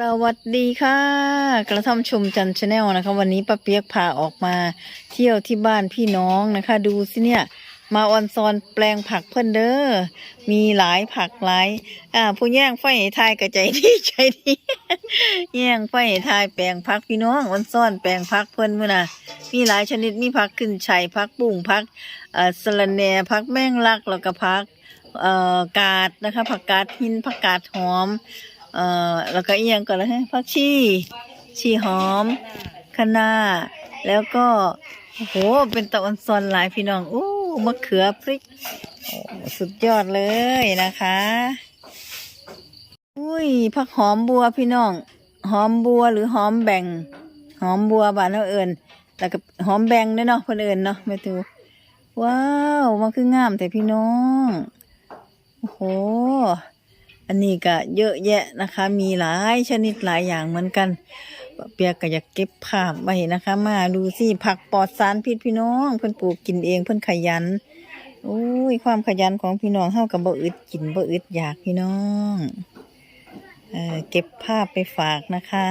สวัสดีค่ะ กระท่อมชมจันชาแนลนะคะ วันนี้ป้าเปียกพาออกมาเที่ยวที่บ้านพี่น้องนะคะ ดูสิเนี่ย มาออนซอนแปลงผักเพิ่นเด้อมีหลายผักหลาย อ่า ผู้แย่งไฟให้ทายกระใจดีใจดีแย่งไฟให้ทายแปลงผักพี่น้องออนซอนแปลงผักเพิ่นมื้อน่ะมีหลายชนิดมีผักขึ้นชัยผักบุ้งผักเอ่อสะระแหน่ผักแมงลักแล้วก็ผักเอ่อกาดนะคะผักกาดหินผักกาดหอม เอ่อแล้วก็อีกอย่างก่อนเลยผักชีชีหอมคะน้าแล้วก็โอ้โหเป็นตะวันซอนหลายพี่น้องอู้มะเขือพริกสุดยอดเลยนะคะ อุ้ยผักหอมบัวพี่น้อง หอมบัวหรือหอมแบ่ง หอมบัวบ้านเราเอิญแล้วก็หอมแบ่งด้วยเนาะเพื่นเอิญเนาะไม่ถูกว้าว มันคืองามแต่พี่น้อง โอ้โห อันนี้ก็เยอะแยะนะคะ มีหลายชนิดหลายอย่างเหมือนกันเปียกก็อยากเก็บภาพไว้นะคะ มาดูสิผักปลอดสารพิษพี่น้องเพิ่นปลูกกินเองเพิ่นขยันโอ้ยความขยันของพี่น้องเฮากับบ่อึดกินบ่อึดอยากพี่น้องเออเก็บภาพไปฝากนะคะ